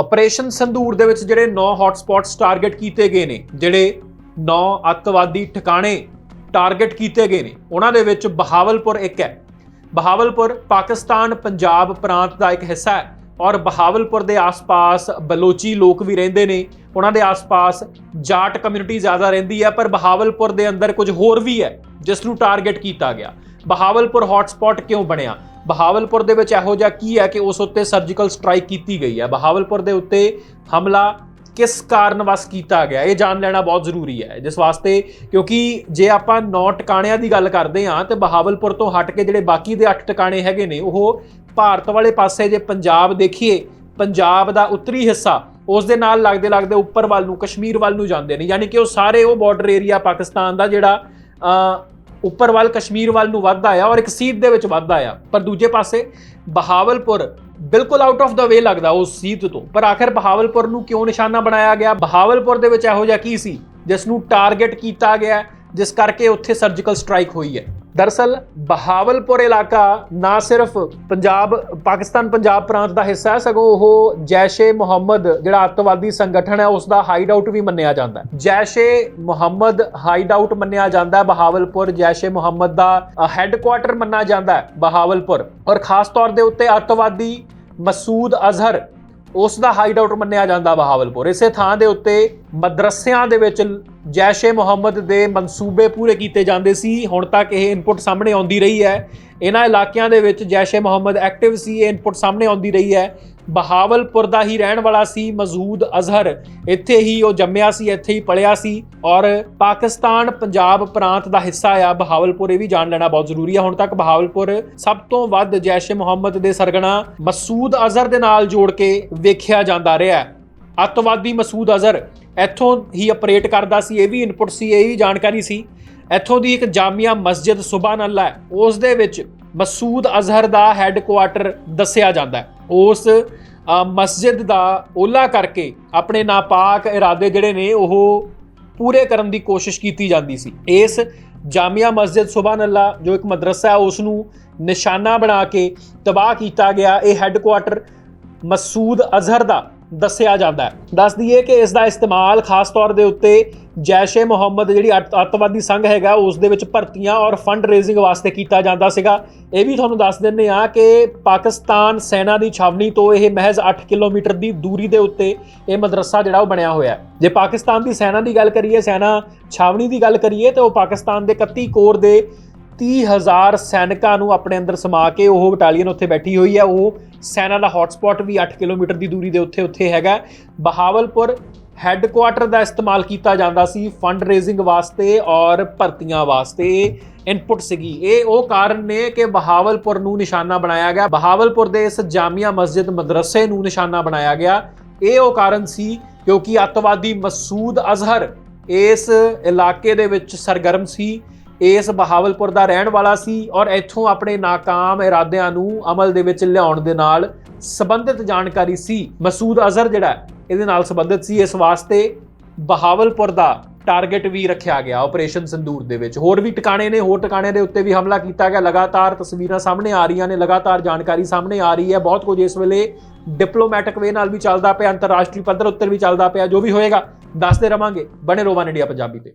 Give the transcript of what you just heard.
Operation ਸੰਧੂਰ ਦੇ ਵਿੱਚ ਜਿਹੜੇ 9 ਹੌਟਸਪੌਟਸ ਟਾਰਗੇਟ ਕੀਤੇ ਗਏ ਨੇ, ਜਿਹੜੇ 9 ਅੱਤਵਾਦੀ ਠਿਕਾਣੇ ਟਾਰਗੇਟ ਕੀਤੇ ਗਏ ਨੇ, ਉਹਨਾਂ ਦੇ ਵਿੱਚ ਬਹਾਵਲਪੁਰ ਇੱਕ ਹੈ। ਬਹਾਵਲਪੁਰ ਪਾਕਿਸਤਾਨ ਪੰਜਾਬ ਪ੍ਰਾਂਤ ਦਾ ਇੱਕ ਹਿੱਸਾ ਹੈ ਔਰ ਬਹਾਵਲਪੁਰ ਦੇ ਆਸ-ਪਾਸ ਬਲੋਚੀ ਲੋਕ ਵੀ ਰਹਿੰਦੇ ਨੇ, ਉਹਨਾਂ ਦੇ ਆਸ-ਪਾਸ ਜਾਟ ਕਮਿਊਨਿਟੀ ਜ਼ਿਆਦਾ ਰਹਿੰਦੀ ਹੈ, ਪਰ ਬਹਾਵਲਪੁਰ ਦੇ ਅੰਦਰ ਕੁਝ ਹੋਰ ਵੀ ਹੈ, ਜਿਸ ਨੂੰ ਟਾਰਗੇਟ ਕੀਤਾ ਗਿਆ। ਬਹਾਵਲਪੁਰ ਹੌਟਸਪੌਟ ਕਿਉਂ ਬਣਿਆ? ਬਹਾਵਲਪੁਰ ਦੇ ਵਿੱਚ ਇਹੋ ਜਿਹਾ ਕੀ ਹੈ ਕਿ ਉਸ ਉੱਤੇ ਸਰਜੀਕਲ ਸਟ੍ਰਾਈਕ ਕੀਤੀ ਗਈ ਹੈ? ਬਹਾਵਲਪੁਰ ਦੇ ਉੱਤੇ ਹਮਲਾ ਕਿਸ ਕਾਰਨ ਵਸ ਕੀਤਾ ਗਿਆ? ਇਹ ਜਾਣ ਲੈਣਾ ਬਹੁਤ ਜ਼ਰੂਰੀ ਹੈ। ਜਿਸ ਵਾਸਤੇ ਕਿਉਂਕਿ ਜੇ ਆਪਾਂ ਨੌ ਟਿਕਾਣਿਆਂ ਦੀ ਗੱਲ ਕਰਦੇ ਹਾਂ, ਤੇ ਬਹਾਵਲਪੁਰ ਤੋਂ ਹਟ ਕੇ ਜਿਹੜੇ ਬਾਕੀ ਦੇ 8 ਟਿਕਾਣੇ ਹੈਗੇ ਨੇ, ਉਹ ਭਾਰਤ ਵਾਲੇ ਪਾਸੇ ਜੇ ਪੰਜਾਬ ਦੇਖੀਏ, ਪੰਜਾਬ ਦਾ ਉੱਤਰੀ ਹਿੱਸਾ ਉਸ ਦੇ ਨਾਲ ਲੱਗਦੇ ਲੱਗਦੇ ਉੱਪਰ ਵੱਲ ਨੂੰ, ਕਸ਼ਮੀਰ ਵੱਲ ਨੂੰ ਜਾਂਦੇ ਨੇ। ਯਾਨੀ ਕਿ ਉਹ ਸਾਰੇ ਉਹ ਬਾਰਡਰ ਏਰੀਆ ਪਾਕਿਸਤਾਨ ਦਾ ਜਿਹੜਾ ਉੱਪਰ ਵੱਲ ਕਸ਼ਮੀਰ ਵੱਲ ਨੂੰ ਵੱਧਦਾ ਆ ਔਰ ਇੱਕ ਸੀਟ ਦੇ ਵਿੱਚ ਵੱਧਦਾ ਆ ਪਰ ਦੂਜੇ ਪਾਸੇ ਬਹਾਵਲਪੁਰ ਬਿਲਕੁਲ ਆਊਟ ਆਫ ਦਾ ਵੇ ਲੱਗਦਾ ਉਸ ਸੀਟ ਤੋਂ। ਪਰ ਆਖਿਰ ਬਹਾਵਲਪੁਰ ਨੂੰ ਕਿਉਂ ਨਿਸ਼ਾਨਾ ਬਣਾਇਆ ਗਿਆ? ਬਹਾਵਲਪੁਰ ਦੇ ਵਿੱਚ ਇਹੋ ਜਿਹਾ ਕੀ ਸੀ? ਜਿਸ ਨੂੰ ਟਾਰਗੇਟ ਕੀਤਾ ਗਿਆ, ਜਿਸ ਕਰਕੇ ਉੱਥੇ ਸਰਜੀਕਲ ਸਟ੍ਰਾਈਕ ਹੋਈ ਹੈ। ਦਰਸਲ ਬਹਾਵਲਪੁਰ ਇਲਾਕਾ, ਨਾ ਸਿਰਫ ਪੰਜਾਬ, ਪਾਕਿਸਤਾਨ ਪੰਜਾਬ ਪ੍ਰਾਂਤ ਦਾ ਹਿੱਸਾ ਹੈ, ਸਗੋਂ ਉਹ ਜੈਸ਼-ਏ ਮੁਹੰਮਦ, ਜਿਹੜਾ ਅੱਤਵਾਦੀ ਸੰਗਠਨ ਹੈ ਉਸ ਦਾ ਹਾਈਡ ਆਊਟ ਵੀ ਮੰਨਿਆ ਜਾਂਦਾ ਹੈ। ਜੈਸ਼-ਏ ਮੁਹੰਮਦ ਹਾਈਡ ਆਊਟ ਮੰਨਿਆ ਜਾਂਦਾ ਹੈ, ਬਹਾਵਲਪੁਰ ਜੈਸ਼-ਏ ਮੁਹੰਮਦ ਦਾ ਹੈੱਡਕੁਆਟਰ ਮੰਨਿਆ ਜਾਂਦਾ ਹੈ, ਬਹਾਵਲਪੁਰ। ਔਰ ਖਾਸ ਤੌਰ ਦੇ ਉੱਤੇ ਅੱਤਵਾਦੀ ਮਸੂਦ ਅਜ਼ਹਰ ਉਸ ਦਾ ਹਾਈਡ ਆਊਟ ਮੰਨਿਆ ਜਾਂਦਾ ਬਹਾਵਲਪੁਰ। ਇਸੇ ਥਾਂ ਦੇ ਉੱਤੇ ਮਦਰਸਿਆਂ ਦੇ ਵਿੱਚ ਜੈਸ਼-ਏ ਮੁਹੰਮਦ ਦੇ ਮਨਸੂਬੇ ਪੂਰੇ ਕੀਤੇ ਜਾਂਦੇ ਸੀ। ਹੁਣ ਤੱਕ ਇਹ ਇਨਪੁਟ ਸਾਹਮਣੇ ਆਉਂਦੀ ਰਹੀ ਹੈ। ਇਹਨਾਂ ਇਲਾਕਿਆਂ ਦੇ ਵਿੱਚ ਜੈਸ਼-ਏ ਮੁਹੰਮਦ ਐਕਟਿਵ ਸੀ, ਇਹ ਇਨਪੁਟ ਸਾਹਮਣੇ ਆਉਂਦੀ ਰਹੀ ਹੈ। ਬਹਾਵਲਪੁਰ ਦਾ ਹੀ ਰਹਿਣ ਵਾਲਾ ਸੀ ਮਜ਼ੂਦ ਅਜ਼ਹਰ। ਇੱਥੇ ਹੀ ਉਹ ਜੰਮਿਆ ਸੀ, ਇੱਥੇ ਹੀ ਪਲਿਆ ਸੀ ਔਰ ਪਾਕਿਸਤਾਨ ਪੰਜਾਬ ਪ੍ਰਾਂਤ ਦਾ ਹਿੱਸਾ ਆ। ਬਹਾਵਲਪੁਰ ਇਹ ਵੀ ਜਾਣ ਲੈਣਾ ਬਹੁਤ ਜ਼ਰੂਰੀ ਹੈ। ਹੁਣ ਤੱਕ ਬਹਾਵਲਪੁਰ ਸਭ ਤੋਂ ਵੱਧ ਜੈਸ਼-ਏ ਮੁਹੰਮਦ ਦੇ ਸਰਗਣਾ ਮਸੂਦ ਅਜ਼ਹਰ ਦੇ ਨਾਲ ਜੋੜ ਕੇ ਵੇਖਿਆ ਜਾਂਦਾ ਰਿਹਾ ਹੈ। ਅੱਤਵਾਦੀ ਮਸੂਦ ਅਜ਼ਹਰ ਇੱਥੋਂ ਹੀ ਆਪਰੇਟ ਕਰਦਾ ਸੀ, ਇਹ ਵੀ ਇਨਪੁਟ ਸੀ, ਇਹ ਵੀ ਜਾਣਕਾਰੀ ਸੀ। ਇੱਥੋਂ ਦੀ ਇੱਕ ਜਾਮੀਆ ਮਸਜਿਦ ਸੁਬਾਨ ਅੱਲਾ ਉਸ ਦੇ ਵਿੱਚ ਮਸੂਦ ਅਜ਼ਹਰ ਦਾ ਹੈੱਡਕੁਆਟਰ ਦੱਸਿਆ ਜਾਂਦਾ ਉਸ ਮਸਜਿਦ ਦਾ ਓਲਾ ਕਰਕੇ ਆਪਣੇ ਨਾਪਾਕ ਇਰਾਦੇ ਜਿਹੜੇ ਨੇ, ਉਹ ਪੂਰੇ ਕਰਨ ਦੀ ਕੋਸ਼ਿਸ਼ ਕੀਤੀ ਜਾਂਦੀ ਸੀ। ਇਸ ਜਾਮੀਆ ਮਸਜਿਦ ਸੁਬਾਨ ਅੱਲਾ ਜੋ ਇੱਕ ਮਦਰਸਾ ਹੈ ਉਸ ਨੂੰ ਨਿਸ਼ਾਨਾ ਬਣਾ ਕੇ ਤਬਾਹ ਕੀਤਾ ਗਿਆ। ਇਹ ਹੈੱਡਕੁਆਟਰ ਮਸੂਦ ਅਜ਼ਹਰ ਦਾ ਦੱਸਿਆ ਜਾਂਦਾ ਹੈ। ਦੱਸ ਦਈਏ ਕਿ ਇਸ ਦਾ ਇਸਤੇਮਾਲ ਖਾਸ ਤੌਰ ਦੇ ਉੱਤੇ ਜੈਸ਼-ਏ ਮੁਹੰਮਦ ਜਿਹੜੀ ਅੱਤਵਾਦੀ ਸੰਘ ਹੈਗਾ, ਉਸ ਦੇ ਵਿੱਚ ਭਰਤੀਆਂ ਔਰ ਫੰਡ ਰੇਜ਼ਿੰਗ ਵਾਸਤੇ ਕੀਤਾ ਜਾਂਦਾ ਸੀਗਾ। ਇਹ ਵੀ ਤੁਹਾਨੂੰ ਦੱਸ ਦਿੰਨੇ ਆ ਕਿ ਪਾਕਿਸਤਾਨ ਸੈਨਾ ਦੀ ਛਾਵਣੀ ਤੋਂ ਇਹ ਮਹਿਜ਼ 8 ਕਿਲੋਮੀਟਰ ਦੀ ਦੂਰੀ ਦੇ ਉੱਤੇ ਇਹ ਮਦਰਸਾ ਜਿਹੜਾ ਉਹ ਬਣਿਆ ਹੋਇਆ ਹੈ। ਜੇ ਪਾਕਿਸਤਾਨ ਦੀ ਸੈਨਾ ਦੀ ਗੱਲ ਕਰੀਏ, ਸੈਨਾ ਛਾਵਣੀ ਦੀ ਗੱਲ ਕਰੀਏ, ਤੇ ਉਹ ਪਾਕਿਸਤਾਨ ਦੇ 31 ਕੋਰ ਦੇ 30000 ਸੈਨਿਕਾਂ ਨੂੰ ਆਪਣੇ ਅੰਦਰ ਸਮਾ ਕੇ ਉਹ ਬਟਾਲੀਅਨ ਉੱਥੇ ਬੈਠੀ ਹੋਈ ਹੈ। ਉਹ ਸੈਨਾ ਦਾ ਹੌਟਸਪੌਟ ਵੀ 8 ਕਿਲੋਮੀਟਰ ਦੀ ਦੂਰੀ ਦੇ ਉੱਥੇ ਉੱਥੇ ਹੈਗਾ ਬਹਾਵਲਪੁਰ ਹੈੱਡਕੁਆਟਰ ਦਾ ਇਸਤੇਮਾਲ ਕੀਤਾ ਜਾਂਦਾ ਸੀ ਫੰਡ ਰੇਜ਼ਿੰਗ ਵਾਸਤੇ ਔਰ ਭਰਤੀਆਂ ਵਾਸਤੇ। ਇਨਪੁਟ ਸੀਗੀ। ਇਹ ਉਹ ਕਾਰਨ ਨੇ ਕਿ ਬਹਾਵਲਪੁਰ ਨੂੰ ਨਿਸ਼ਾਨਾ ਬਣਾਇਆ ਗਿਆ। ਬਹਾਵਲਪੁਰ ਦੇ ਇਸ ਜਾਮੀਆ ਮਸਜਿਦ ਮਦਰਸੇ ਨੂੰ ਨਿਸ਼ਾਨਾ ਬਣਾਇਆ ਗਿਆ। ਇਹ ਉਹ ਕਾਰਨ ਸੀ ਕਿਉਂਕਿ ਅੱਤਵਾਦੀ ਮਸੂਦ ਅਜ਼ਹਰ ਇਸ ਇਲਾਕੇ ਦੇ ਵਿੱਚ ਸਰਗਰਮ ਸੀ। ਇਸ ਬਹਾਵਲਪੁਰ ਦਾ ਰਹਿਣ ਵਾਲਾ ਸੀ ਔਰ ਇੱਥੋਂ ਆਪਣੇ ناکਾਮ ਇਰਾਦਿਆਂ ਨੂੰ ਅਮਲ ਦੇ ਵਿੱਚ ਲਿਆਉਣ ਦੇ ਨਾਲ ਸੰਬੰਧਿਤ ਜਾਣਕਾਰੀ ਸੀ। ਮਸੂਦ ਅਜ਼ਰ ਜਿਹੜਾ ਇਹਦੇ ਨਾਲ ਸੰਬੰਧਿਤ ਸੀ। ਇਸ ਵਾਸਤੇ ਬਹਾਵਲਪੁਰ ਦਾ ਟਾਰਗੇਟ ਵੀ ਰੱਖਿਆ ਗਿਆ ਆਪਰੇਸ਼ਨ ਸੰਦੂਰ ਦੇ ਵਿੱਚ। ਹੋਰ ਵੀ ਟਿਕਾਣੇ ਨੇ, ਹੋਰ ਟਿਕਾਣੇ ਦੇ ਉੱਤੇ ਵੀ ਹਮਲਾ ਕੀਤਾ ਗਿਆ। ਲਗਾਤਾਰ ਤਸਵੀਰਾਂ ਸਾਹਮਣੇ ਆ ਰਹੀਆਂ ਨੇ, ਲਗਾਤਾਰ ਜਾਣਕਾਰੀ ਸਾਹਮਣੇ ਆ ਰਹੀ ਹੈ। ਬਹੁਤ ਕੁਝ ਇਸ ਵੇਲੇ ਡਿਪਲੋਮੈਟਿਕ ਵੇ ਨਾਲ ਵੀ ਚੱਲਦਾ ਪਿਆ, ਅੰਤਰਰਾਸ਼ਟਰੀ ਪੱਧਰ ਉੱਤੇ ਵੀ ਚੱਲਦਾ ਪਿਆ। ਜੋ ਵੀ ਹੋਏਗਾ, ਦੱਸਦੇ ਰਵਾਂਗੇ। ਬਣੇ ਰੋਵਾਂ ਇੰਡੀਆ ਪੰਜਾਬੀ ਤੇ।